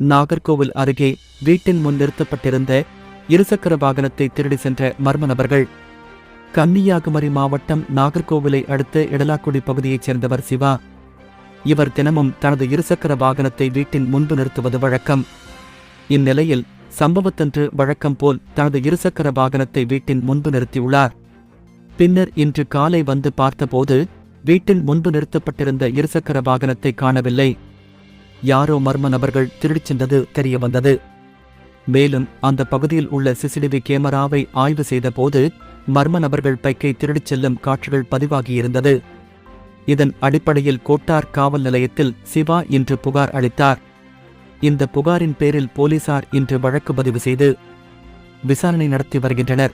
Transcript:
நாகர்கோவில் அருகே வீட்டின் முன் நிறுத்தப்பட்டிருந்த இருசக்கர வாகனத்தை திருடி சென்ற மர்ம நபர்கள். கன்னியாகுமரி மாவட்டம் நாகர்கோவிலை அடுத்த இடலாக்குடி பகுதியைச் சேர்ந்தவர் சிவா. இவர் தினமும் தனது இருசக்கர வாகனத்தை வீட்டின் முன்பு நிறுத்துவது வழக்கம். இந்நிலையில் சம்பவத்தன்று வழக்கம் போல் தனது இருசக்கர வாகனத்தை வீட்டின் முன்பு நிறுத்தியுள்ளார். பின்னர் இன்று காலை வந்து பார்த்தபோது வீட்டின் முன்பு நிறுத்தப்பட்டிருந்த இருசக்கர வாகனத்தை காணவில்லை. யாரோ மர்ம நபர்கள் திருடிச் சென்றது தெரியவந்தது மேலும் அந்த பகுதியில் உள்ள சிசிடிவி கேமராவை ஆய்வு செய்தபோது மர்ம நபர்கள் பைக்கை திருடிச் செல்லும் காட்சிகள் பதிவாகியிருந்தது. இதன் அடிப்படையில் கோட்டார் காவல் நிலையத்தில் சிவா இன்று புகார் அளித்தார். இந்த புகாரின் பேரில் போலீசார் இன்று வழக்கு பதிவு செய்து விசாரணை நடத்தி வருகின்றனர்.